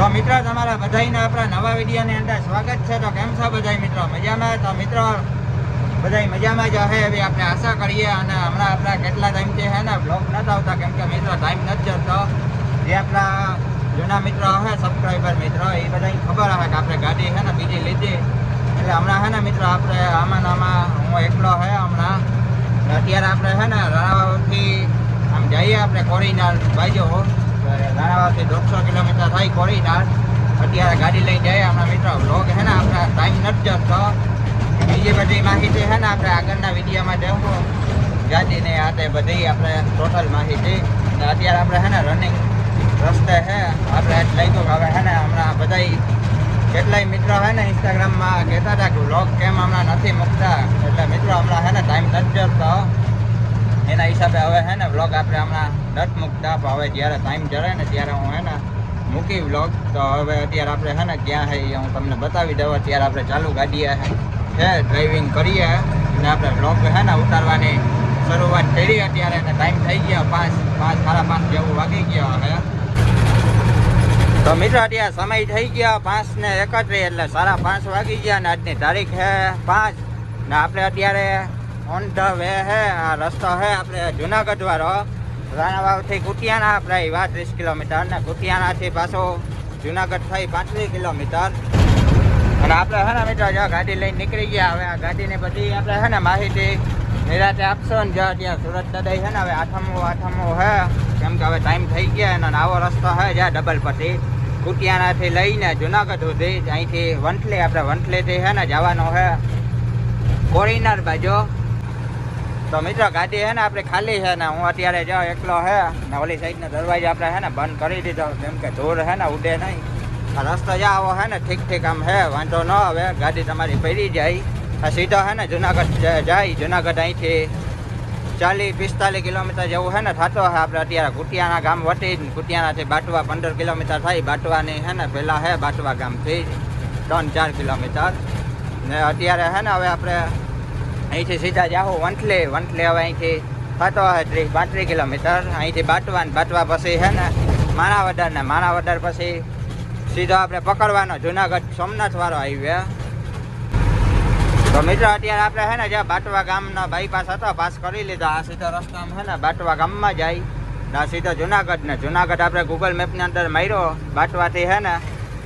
તો મિત્રો, તમારા બધાને આપણા નવા વિડીયોની અંદર સ્વાગત છે. તો કેમ છો બધા મિત્રો? મજામાં? તો મિત્રો બધા મજામાં જ હશે એવી આપણે આશા કરીએ. અને હમણાં આપણા કેટલા ટાઈમથી છે ને બ્લોગ નથી આવતા. કેમ કે મિત્રો ટાઈમ નથી જતો. જે આપણા જૂના મિત્રો હે સબસ્ક્રાઈબર મિત્રો, એ બધાને ખબર હે કે આપણે ગાડી હે ને, બીજી લીધી. એટલે હમણાં હે ને, મિત્રો, આપણે આમાં નામાં હું એકલો હે હમણાં. અત્યારે આપણે છે ને, રાણાવાવથી આમ જઈએ આપણે કોરીનાર બાજુ. રાણાવાવથી દોઢસો કિલોમીટર થાય કોરીનાર અત્યારે ગાડી લઈને જઈએ આપણા મિત્રો. બ્લોગ છે ને, આપણે ટાઈમ નથી જતો. બીજી બધી માહિતી છે ને, આપણે આગળના વિડીયોમાં જવું ગાડીને આ તે બધી આપણે ટોટલ માહિતી. અત્યારે આપણે છે ને રનિંગ રસ્તે છે. આપણે લાગ્યું કે હવે છે ને, હમણાં બધા કેટલાય મિત્રો હે ને ઇન્સ્ટાગ્રામમાં કહેતા હતા કે વ્લોગ કેમ હમણાં નથી મૂકતા. એટલે મિત્રો, હમણાં હે ને ટાઈમ નથી જતો. એના હિસાબે હવે હે ને વ્લોગ આપણે હમણાં નટ મૂકતા. હવે જ્યારે ટાઈમ જડે ને ત્યારે હું હે ને મૂકી વ્લોગ તો હવે અત્યારે આપણે હે ને ક્યાં એ હું તમને બતાવી દઉં. અત્યારે આપણે ચાલુ ગાડીએ છે ડ્રાઇવિંગ કરીએ. અને આપણે વ્લોગ હે ને ઉતારવાની શરૂઆત કરી. અત્યારે અને ટાઈમ થઈ ગયો પાંચ પાંચ, સાડા પાંચ જેવું વાગી ગયો હવે તો મિત્રો અત્યારે સમય થઈ ગયા પાંચ ને એકત્રીસ એટલે સાડા પાંચ વાગી ગયા ને આજની તારીખ છે પાંચ. ને આપણે અત્યારે ઓન ધ વે હે, આ રસ્તો છે આપણે જુનાગઢ વાળો. રાણાવાવથી કુટિયાણા આપણે આવ્યા ત્રીસ કિલોમીટર ને કુટિયાણાથી પાછો જુનાગઢ થઈ પાંત્રીસ કિલોમીટર. અને આપણે હે ને મિત્રો, જો ગાડી લઈને નીકળી ગયા, હવે આ ગાડીની બધી આપણે છે ને માહિતી નિરાતે આપશો ને જો ત્યાં સુરત દડાઈ છે ને, હવે આઠમો આઠમો છે કેમ કે હવે ટાઈમ થઈ ગયા અને આવો રસ્તો છે જ્યાં ડબલ પટ્ટી. કુટિયાણાથી લઈને જુનાગઢ સુધી અહીંથી વંથલી, આપણે વંથલીથી છે ને જવાનું છે કોરીનાર બાજુ. તો મિત્રો ગાડી છે ને આપણે ખાલી છે ને હું અત્યારે જો એકલો છે ને ઓલી સાઈડનો દરવાજો આપણે છે ને બંધ કરી દીધો કેમ કે ધૂળ છે ને ઉડે નહીં આ રસ્તો જ્યાં આવો છે ને ઠીક ઠીક આમ છે વાંધો ન આવે ગાડી તમારી પડી જાય આ સીધો છે ને જુનાગઢ જાય જુનાગઢ અહીંથી ચાલીસ પિસ્તાલીસ કિલોમીટર જેવું છે ને થતો હે આપણે અત્યારે કુટિયાના ગામ વટી કુટિયાનાથી બાટવા પંદર કિલોમીટર થાય બાટવાની છે ને પહેલાં છે બાટવા ગામથી ત્રણ ચાર કિલોમીટર ને અત્યારે છે ને હવે આપણે અહીંથી સીધા જાહો વંથલે વંથલે હવે અહીંથી થતો ત્રીસ, પાંત્રીસ કિલોમીટર. અહીંથી બાટવા ને બાટવા પછી છે ને, માણાવદર ને, માણાવદર પછી સીધો આપણે પકડવાનો જુનાગઢ સોમનાથ વાળો હાઈવે. તો મિત્રો, અત્યારે આપણે છે ને, જ્યાં બાટવા ગામના બાયપાસ હતો પાસ કરી લીધો. આ સીધો રસ્તામાં છે ને, બાટવા ગામમાં જાય આ સીધો જુનાગઢ ને, જુનાગઢ આપણે ગૂગલ મેપની અંદર માર્યો. બાટવાથી છે ને,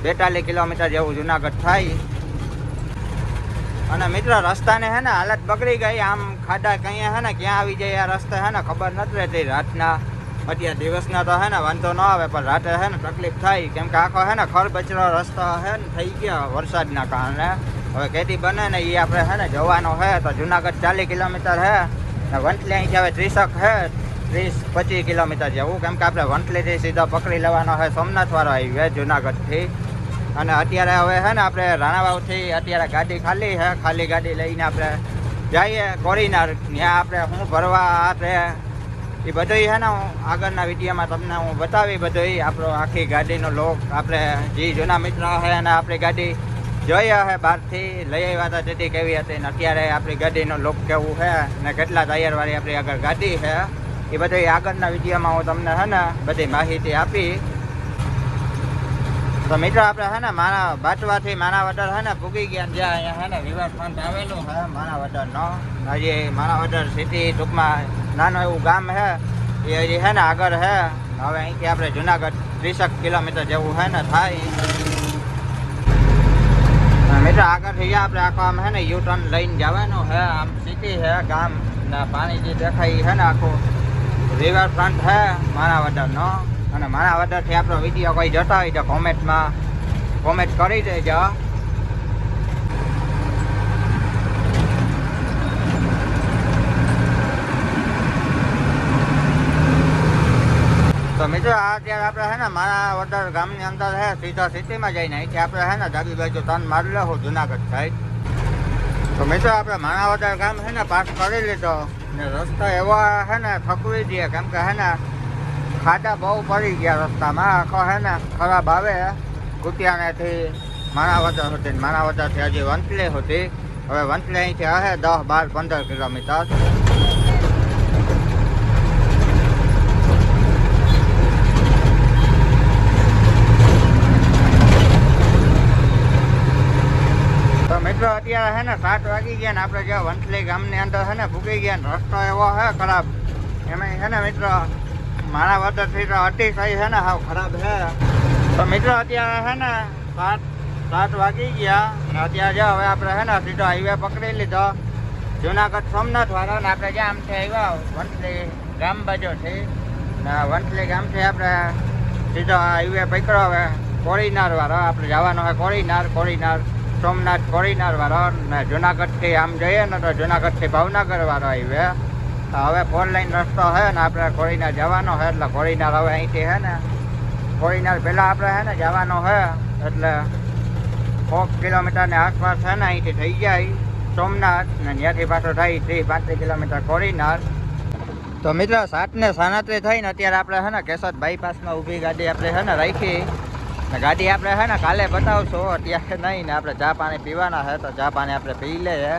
બેતાલીસ કિલોમીટર જેવું જુનાગઢ થાય. અને મિત્રો, રસ્તાને છે ને હાલત બગડી ગઈ. આમ ખાડા કઈ હે ને, ક્યાં આવી જાય આ રસ્તે હે ને, ખબર નથી રહેતી. રાતના, અત્યારે દિવસના તો હે ને, વાંધો ન આવે, પણ રાતે હે ને તકલીફ થાય. કેમ કે આખો છે ને ખરબચરો રસ્તો હે ને, થઈ ગયો વરસાદના કારણે. હવે કેટી બને ને એ આપણે છે ને જવાનો છે તો જુનાગઢ ચાલીસ કિલોમીટર છે ને વંટલી અહીંથી હવે ત્રીસક હે, ત્રીસ પચીસ કિલોમીટર જેવું. કેમ કે આપણે વંટલીથી સીધો પકડી લેવાનો છે સોમનાથવાળો હાઈવે જુનાગઢથી. અને અત્યારે હવે છે ને આપણે રાણાવાવથી અત્યારે ગાડી ખાલી છે ખાલી ગાડી લઈને આપણે જઈએ કોરીનાર. ત્યાં આપણે શું ભરવા આ તે એ બધું છે ને હું આગળના વિડીયોમાં તમને હું બતાવી બધું આપણો આખી ગાડીનો લોક. આપણે જે જૂના મિત્ર છે અને આપણી ગાડી જોઈએ છે બહારથી, લઈ આવ્યા હતા તેથી કેવી હતી ને અત્યારે આપણી ગાડીનો લોક કેવું છે ને કેટલા ટાયરવાળી આપણી આગળ ગાડી છે એ બધી આગળના વિડીયોમાં હું તમને છે ને બધી માહિતી આપી તો મિત્રો, આપણે હે ને, મારા બાટવાથી મારા વડર હે ને પૂગી ગયા જ્યાં અહીંયા હે ને રિવરફ્રન્ટ આવેલું હે માણાવદર નો. હજી માણાવદર સિટી ટૂંકમાં નાનું એવું ગામ છે એ હજી છે ને આગળ છે હવે અહીંથી આપણે જુનાગઢ ત્રીસક કિલોમીટર જેવું છે ને થાય. મિત્ર, આગળ આગળથી જ્યાં આપણે આખો આમ હે ને યુ ટર્ન લઈને જવાનું છે આમ સિટી હે, ગામ ને પાણી જે દેખાય હે ને આખું રિવરફ્રન્ટ હે માણાવદર નો. અને મારા માણાવદરથી આપણો વીડિયો કોઈ જતા હોય તો કોમેન્ટમાં કોમેન્ટ કરી દેજો. તો મિત્રો, આ અત્યારે આપણે છે ને માણાવદર ગામની અંદર છે, સીધા સિટીમાં જઈને અહીંથી આપણે છે ને ડાબી બાજુ તન મારી લેવું જુનાગઢ સાઈડ તો મિત્રો, આપણે માણાવદર ગામ છે ને પાસ કરી લીધો. ને રસ્તો એવો છે ને થકવી દઈએ કેમ કે છે ને ખાડા બહુ પડી ગયા રસ્તામાં આખો હે ને ખરાબ આવે કુતિયાણેથી માણાવદર સુધી માણાવદરથી હજી વંથલી સુધી હવે વંથલી અહીંથી હશે દસ બાર પંદર કિલોમીટર મિત્રો અત્યારે છે ને સાત વાગી ગયા ને આપણે જે વંથલી ગામની અંદર છે ને ભૂકી ગયા રસ્તો એવો છે ખરાબ એમાં છે ને મિત્રો મારા વતનથી તો અતિશય છે ને, હાવ ખરાબ છે. તો મિત્રો અત્યારે હે ને, સાત સાત વાગી ગયા અને અત્યારે જો હવે આપણે છે ને સીધો હાઈવે પકડી લીધો. જુનાગઢ સોમનાથ વાળો ને આપણે જ્યાં આમથી આવ્યા, વંથલી ગામ બાજુથી. ને વંથલી ગામથી આપણે સીધો હાઈવે પકડ્યો હવે. કોળીનાર વાળો, આપણે જવાનો હોય કોળીનાર કોળીનાર, સોમનાથ કોળીનાર વાળો ને જુનાગઢથી આમ જઈએ ને તો જુનાગઢથી ભાવનગર વાળો હાઈવે હવે ફોર લાઈન રસ્તો છે ને આપણે કોળીનાર જવાનો છે એટલે કોળીનાર હવે અહીંથી છે ને કોળીનાર પહેલાં આપણે છે ને જવાનો છે એટલે કોક કિલોમીટરની આસપાસ છે ને અહીંથી થઈ જાય સોમનાથ ને ત્યાંથી પાછો થાય ત્રીસ પાંત્રીસ કિલોમીટર કોળીનાર તો મિત્રો સાત ને સાનાત્રી થઈને અત્યારે આપણે છે ને કેશોદ બાયપાસમાં ઊભી ગાડી આપણે છે ને રાખી. ને ગાડી આપણે છે ને કાલે બતાવશું, અત્યારે નહીં ને આપણે ચા પાણી પીવાના છે તો ચા પાણી આપણે પી લઈએ.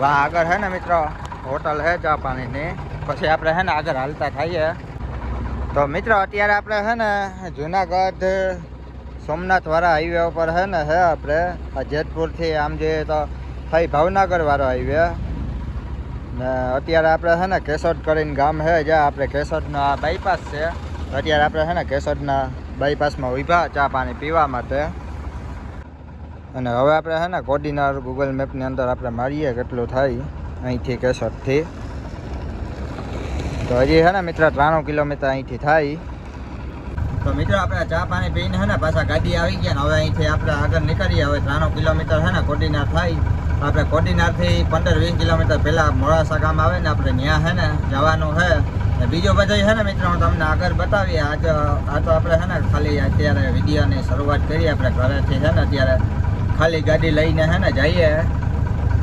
વાહ, આગળ છે ને મિત્રો. હોટલ છે ચા પાણીની પછી આપણે છે ને આગળ હાલતા થઈએ તો મિત્રો, અત્યારે આપણે છે ને જુનાગઢ, સોમનાથવાળા હાઈવે ઉપર છે ને છે આપણે, આ જેતપુરથી આમ જોઈએ તો થઈ ભાવનગરવાળો હાઈવે ને અત્યારે આપણે છે ને કેશોદ કરીને ગામ છે જ્યાં આપણે કેશોદનો આ બાયપાસ છે. અત્યારે આપણે છે ને કેશોદના બાયપાસમાં ઊભા ચા પાણી પીવા માટે. અને હવે આપણે છે ને કોડીનાર ગૂગલ મેપની અંદર આપણે મારીએ કેટલું થાય. અહીંથી કેસરથી તો હજી છે ને મિત્ર, ત્રાણું કિલોમીટર અહીંથી થાય. તો મિત્રો, આપણે ચા પાણી પીને છે ને પાછા ગાડી આવી ગયા ને હવે અહીંથી આપણે આગળ નીકળીએ. હવે ત્રાણું કિલોમીટર છે ને કોડીનાર થાય. આપણે કોડીનારથી પંદર વીસ કિલોમીટર પહેલાં મોડાસા ગામ આવે ને આપણે ત્યાં છે ને જવાનું છે ને બીજો બધો છે ને મિત્રો, હું તમને આગળ બતાવીએ. આજે, આ તો આપણે છે ને ખાલી અત્યારે વિડીયોની શરૂઆત કરીએ. આપણે ઘરેથી છે ને અત્યારે ખાલી ગાડી લઈને છે ને જઈએ.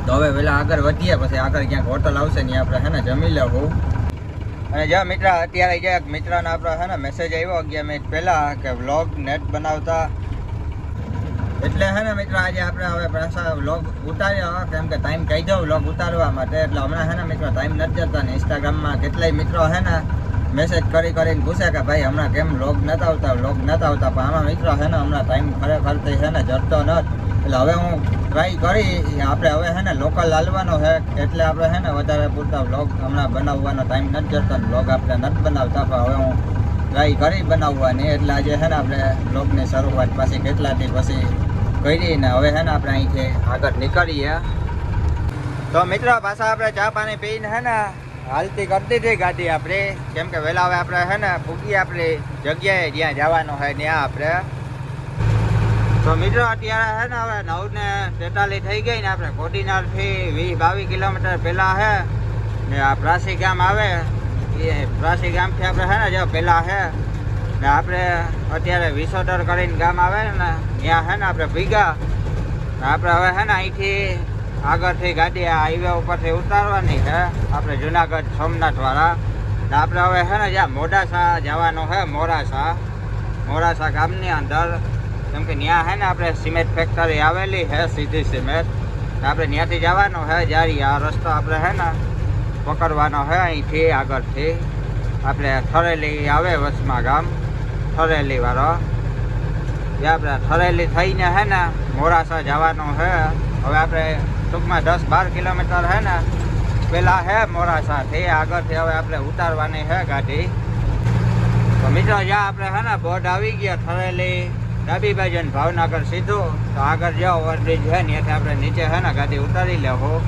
તો હવે પેલા આગળ વધીએ, પછી આગળ ક્યાંક હોટલ આવશે ને આપણે ને જમી લેવું. અને જો મિત્ર, અત્યારે જે મિત્રને આપણો છે ને મેસેજ આવ્યો અગિયાર મિનિટ પહેલાં કે વ્લોગ નેટ બનાવતા. એટલે હે ને મિત્ર, આજે આપણે હવે પાછા વ્લોગ ઉતાર્યો, કેમ કે ટાઈમ કહી દઉં વ્લોગ ઉતારવા માટે, એટલે હમણાં હે ને મિત્રો ટાઈમ નથી જતા ને ઇન્સ્ટાગ્રામમાં કેટલાય મિત્રો હે ને મેસેજ કરી કરીને પૂછે કે ભાઈ, હમણાં કેમ વ્લોગ નતા આવતા વ્લોગ નતા આવતા. પણ આમાં મિત્રો છે ને હમણાં ટાઈમ ખરેખર ખરેખરથી છે ને જડતો નથી એટલે હવે હું ટ્રાય કરી આપણે હવે છે ને લોકલ લાલવાનો છે, એટલે આપણે છે ને વધારે પૂરતા વ્લોગ હમણાં બનાવવાનો ટાઈમ નથી જતો બ્લોગ આપણે નથી બનાવતા, પણ હવે હું ટ્રાય કરી બનાવવાની. એટલે આજે છે ને આપણે બ્લોગની શરૂઆત પાછી કેટલાથી પછી કરીને હવે છે ને આપણે અહીંથી આગળ નીકળીએ. તો મિત્રો, પાછા આપણે ચા પાણી પીને હે ને હાલતી કરતી હતી ગાડી આપણે. કેમ કે વહેલા હવે આપણે છે ને ભૂગી આપણી જગ્યાએ જ્યાં જવાનું હોય ત્યાં આપણે. તો મિત્રો, અત્યારે છે ને હવે નવ ને તેતાલીસ થઈ ગઈ ને આપણે કોડીનારથી વીસ બાવીસ કિલોમીટર પહેલાં છે ને આ પ્રાસી ગામ આવે, એ પ્રાસી ગામથી આપણે છે ને જો પહેલાં છે ને આપણે અત્યારે વિસોદર કરીને ગામ આવે ને, ત્યાં છે ને આપણે ભીગા. આપણે હવે છે ને અહીંથી આગળથી ગાડી આ હાઈવે ઉપરથી ઉતારવાની છે, આપણે જુનાગઢ સોમનાથવાળા ને આપણે હવે છે ને જ્યાં મોડાસા જવાનું છે, મોડાસા. મોડાસા ગામની અંદર કેમ કે ત્યાં હે ને આપણે સિમેન્ટ ફેક્ટરી આવેલી હે, સીધી સિમેન્ટ. આપણે ત્યાંથી જવાનું હે, જ્યારે આ રસ્તો આપણે હે ને પકડવાનો હે, અહીંથી આગળથી. આપણે થરેલી આવે વચમાં ગામ, થરેલી વાળો. જે આપણે થરેલી થઈને હે ને મોરાસા જવાનું છે હવે આપણે ટૂંકમાં દસ બાર કિલોમીટર હે ને પેલા હે મોરાસાથી આગળથી હવે આપણે ઉતારવાની હે ગાડી. તો મિત્રો, જ્યાં આપણે હે ને બોર્ડ આવી ગયા થરેલી ડાબી બાજુ ને ભાવનગર સીધું. તો આગળ જાઓ ઓવરબ્રિજ છે ને ત્યાંથી આપણે નીચે છે ને ગાડી ઉતારી લેવું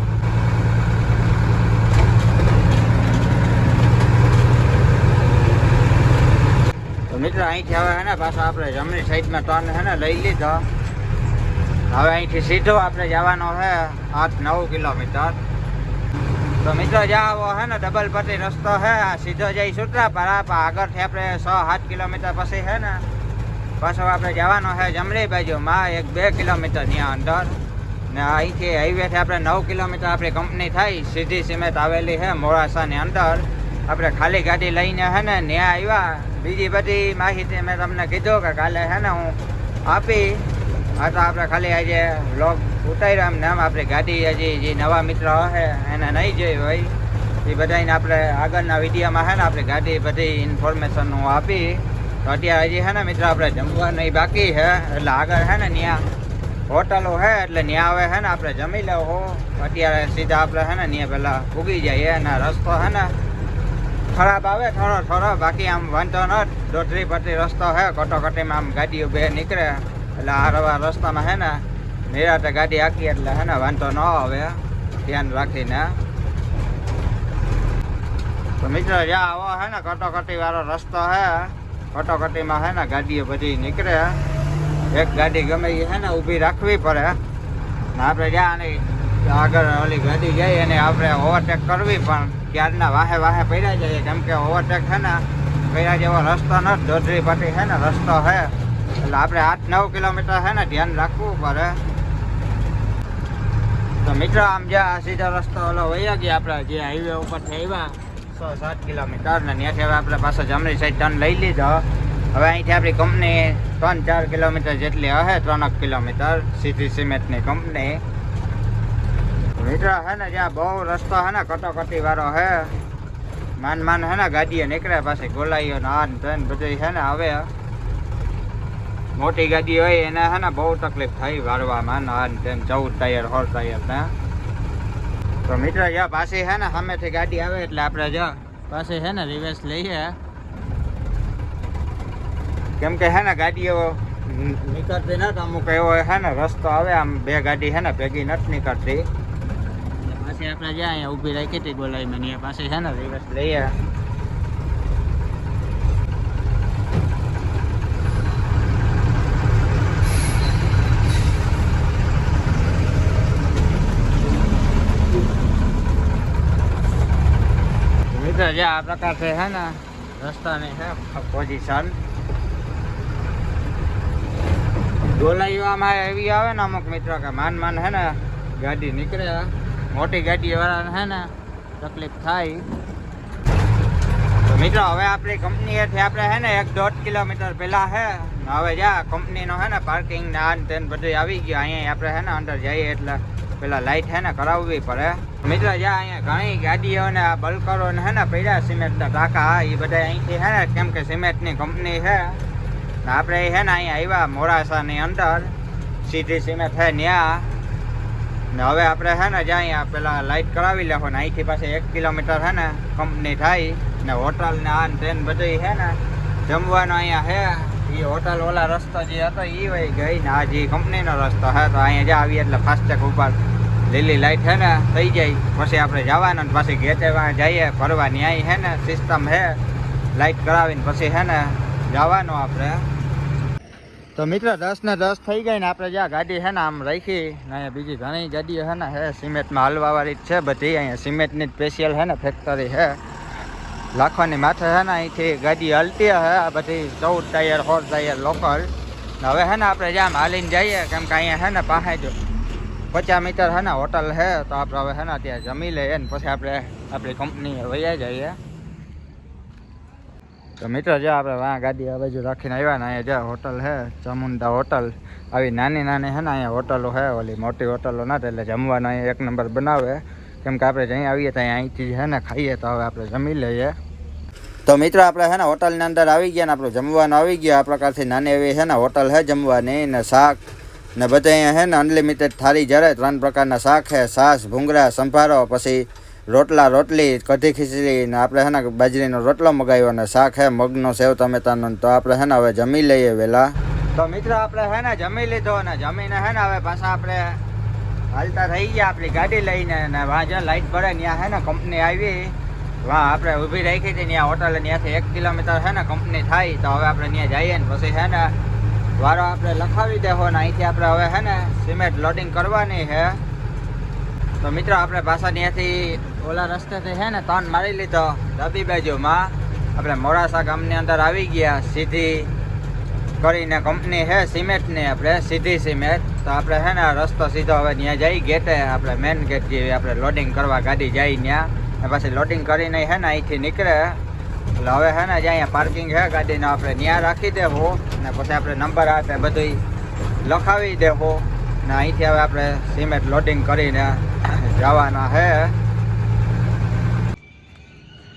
તો મિત્રો, અહીંથી હવે છે ને, પાછા આપણે જમણી સાઈડમાં ટર્ન છે ને, લઈ લીધો. હવે અહીંથી સીધો આપણે જવાનો છે આઠ નવ કિલોમીટર. તો મિત્રો જ્યાં આવો છે ને ડબલ પટ્ટી રસ્તો છે આ સીધો જઈ સુત્રાપાડા પણ આગળથી આપણે છ સાત કિલોમીટર પછી છે ને પાછો આપણે જવાનો છે જમણી બાજુમાં, એક બે કિલોમીટર ત્યાં અંદર. ને અહીંથી હાઈવેથી આપણે નવ કિલોમીટર આપણી કંપની થાય સીધી સિમેન્ટ આવેલી છે મોડાસાની અંદર. આપણે ખાલી ગાડી લઈને છે ને ત્યાં આવ્યા. બીજી બધી માહિતી મેં તમને કીધું કે કાલે છે ને હું આપી. આ તો આપણે ખાલી આજે વ્લોગ ઉતાર્યો એમ ને આમ આપણી ગાડી હજી જે નવા મિત્ર હશે એને નહીં જોઈ હોય. એ બધાને આપણે આગળના વિડીયોમાં છે ને આપણી ગાડી બધી ઇન્ફોર્મેશન હું આપી. તો અત્યારે હજી હે ને મિત્ર આપણે જમવાનું ય બાકી છે. એટલે આગળ છે ને ત્યાં હોટલો હે, એટલે ત્યાં આવે હે ને આપણે જમી લેવો અત્યારે સીધા આપણે હે ને ત્યાં પહેલાં ઉગી જઈએ અને રસ્તો હે ને ખરાબ આવે, થોડો થોડો, બાકી આમ વાંધો ન દોઢરી પટરી રસ્તો હે, કટોકટીમાં આમ ગાડીઓ બે નીકળે. એટલે આ રવા રસ્તામાં હે ને નિરાતે ગાડી આખી, એટલે હે ને વાંધો ન આવે. ધ્યાન રાખીને. તો મિત્રો જ્યાં આવો હે ને કટોકટી વાળો રસ્તો હે કટોકટીમાં હે ને ગાડીઓ બધી નીકળે એક ગાડી ગમે એ હે ને ઊભી રાખવી પડે. આપણે જ્યાં આગળ ઓલી ગાડી જાય એને આપણે ઓવરટેક કરવી પણ ક્યારના વાહે વાહે પડ્યા જઈએ કેમ કે ઓવરટેક છે ને પડ્યા જેવો રસ્તો નથી ધોધરી પાટી છે ને રસ્તો છે એટલે આપણે આઠ નવ કિલોમીટર છે ને ધ્યાન રાખવું પડે. તો મિત્રો, આમ જ્યાં સીધો રસ્તો ઓલો વયા ગયા, આપણે જે હાઈવે ઉપરથી આવ્યા સાત કિલોમીટર ને ત્યાંથી હવે આપણે પાછો જમણી સાઈડ ટર્ન લઈ લીધો. હવે અહીંથી આપણી કંપની ત્રણ ચાર કિલોમીટર જેટલી હશે ત્રણક કિલોમીટર સીધી સિમેન્ટની કંપની મિત્રો, હે ને જ્યાં બહુ રસ્તો હે ને, કટોકટી વાળો હે, માન માન હે ને ગાડીએ નીકળે પાછી, ગોલાઈઓ ને આ ને તે ને બધું હે ને હવે મોટી ગાડી હોય, એને હે ને બહુ તકલીફ થઈ વારવામાં ને આ ને તે ચૌદ ટાયર હોળ ટાયર ને તો મિત્રો જ્યાં પાસે હે ને સામેથી ગાડી આવે એટલે આપણે જો પાસે હે ને રિવર્સ લઈએ. કેમ કે હે ને ગાડીઓ એવો નીકળતી નથી અમુક એવો હે ને રસ્તો આવે, આમ બે ગાડી હે ને ભેગી નથી નીકળતી. પાછી આપણે જ્યાં અહીંયા ઊભી રાખી હતી બોલાવી મને પાસે છે ને રિવર્સ લઈએ મિત્રો જે આ પ્રકાર છે હે ને, રસ્તાની છે પોઝિશન ડોલાઈવામાં એવી આવે ને અમુક મિત્રો કે માન માન હે ને, ગાડી નીકળે. મોટી ગાડી વાળાને હે ને, તકલીફ થાય. મિત્રો, હવે આપણી કંપનીએથી આપણે હે ને એક દોઢ કિલોમીટર પહેલાં હે હવે જ્યાં કંપનીનો હે ને પાર્કિંગ ને આ ને તેને બધું આવી ગયું. અહીંયા આપણે હે ને અંદર જઈએ એટલે પેલા લાઈટ હે ને કરાવવી પડે. મિત્રો જ્યાં અહીંયા ઘણી ગાડીઓ ને આ બલકરો ને હે ને પડ્યા સિમેન્ટના ટાંકા એ બધા અહીંથી હે ને, કેમ કે સિમેન્ટની કંપની ને આપણે હે ને અહીંયા આવ્યા મોડાસાની અંદર. સીધી સિમેન્ટ છે ન્યા. ને હવે આપણે હે ને જ્યાં અહીંયા પેલા લાઈટ કરાવી લેવો ને અહીંથી પાસે એક કિલોમીટર હે ને કંપની થાય. ને હોટલ ને આ ને તે બધી હે ને જમવાનું અહીંયા હે. એ હોટલ ઓલા રસ્તો જે હતો એ વહી ગઈ ને આ જે કંપનીનો રસ્તો હે, તો અહીંયા જ્યાં આવીએ એટલે ફાસ્ટેગ ઉપર લીલી લાઇટ હે ને, થઈ જાય. પછી આપણે જવાના ને પછી ગેટે વાં જઈએ ફરવાની ન્યાય હે ને સિસ્ટમ હે લાઇટ કરાવીને પછી હે ને જવાનું આપણે. તો મિત્ર, દસ ને દસ થઈ ગઈ ને આપણે જ્યાં ગાડી છે ને આમ રાખી અહીંયા બીજી ઘણી ગાડીઓ છે ને, હે, સિમેન્ટમાં હલવાવાળી જ છે બધી. અહીંયા સિમેન્ટની સ્પેશિયલ છે ને ફેક્ટરી છે લાખોની માથે છે ને અહીંથી ગાડી હલતી હે, આ બધી ચૌદ ટાયર, સોળ ટાયર લોકલ. ને હવે છે ને આપણે જ્યાં હાલીને જઈએ, કેમ કે અહીંયા છે ને પાસે જો પચાસ મીટર છે ને હોટલ છે તો આપણે હવે છે ને ત્યાં જમી લઈએ ને પછી આપણે આપણી કંપની વયા જઈએ. તો મિત્રો, જો આપણે વાં ગાડી આ બાજુ રાખીને આવ્યા ને, અહીંયા જ્યાં હોટલ છે ચામુંડા હોટલ, આવી નાની નાની છે ને અહીંયા હોટલો છે ઓલી મોટી હોટલો નથી એટલે જમવાનું અહીંયા એક નંબર બનાવે. કેમ કે આપણે જ્યાં આવીએ ત્યાં અહીંથી છે ને ખાઈએ તો હવે આપણે જમી લઈએ. તો મિત્રો આપણે છે ને હોટલની અંદર આવી ગયા ને આપણું જમવાનું આવી ગયું. આ પ્રકારથી નાની એવી છે ને હોટલ છે જમવાની ને શાક ને બધા અહીંયા છે ને અનલિમિટેડ થાળી જ્યારે ત્રણ પ્રકારના શાક છે. સાસ ભૂંગળા સંભારો પછી રોટલા રોટલી કઢી ખીચડી ને આપણે છે ને બાજરીનો રોટલો મગાવ્યો ને શાક છે મગનો સેવ ટમેટાનો તો આપણે છે ને હવે જમી લઈએ વહેલા તો મિત્રો આપણે છે ને જમી લીધો ને જમીને છે ને હવે પાછા આપણે હાલતા થઈ ગયા આપણી ગાડી લઈને ને વાં જ્યાં લાઈટ ભરે ત્યાં હે ને કંપની આવી. વાં આપણે ઊભી રાખી હતી ત્યાં હોટલ ત્યાંથી એક કિલોમીટર છે ને કંપની થાય તો હવે આપણે ત્યાં જઈએ ને પછી છે ને વારો આપણે લખાવી દેવો ને અહીંથી આપણે હવે છે ને સિમેન્ટ લોડિંગ કરવાની છે તો મિત્રો, આપણે પાછા ત્યાંથી ઓલા રસ્તેથી છે ને ટર્ન મારી લીધો. ડાબી બાજુમાં આપણે મોડાસા ગામની અંદર આવી ગયા, સીધી કરીને કંપની છે સિમેન્ટની આપણે, સીધી સિમેન્ટ તો આપણે છે ને રસ્તો સીધો હવે ત્યાં જઈ ગેટે આપણે મેન ગેટ જેવી આપણે લોડિંગ કરવા ગાડી જાય ત્યાં પછી લોડિંગ કરીને છે ને અહીંથી નીકળે. એટલે હવે છે ને જ્યાં અહીંયા પાર્કિંગ છે, ગાડીને આપણે ત્યાં રાખી દેવું. ને પછી આપણે નંબર આપે બધું લખાવી દેવું. ને અહીંથી હવે આપણે સિમેન્ટ લોડિંગ કરીને જવાના છે.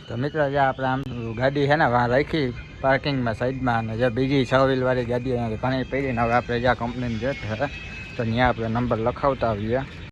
તો મિત્રો, જે આપણે આમ ગાડી છે ને વાં રાખી પાર્કિંગમાં સાઈડમાં અને જે બીજી છ વ્હીલવાળી ગાડી અહીંયા ઘણી પડી હવે આપણે જ્યાં કંપનીની જે છે તો ત્યાં આપણે નંબર લખાવતા આવીએ.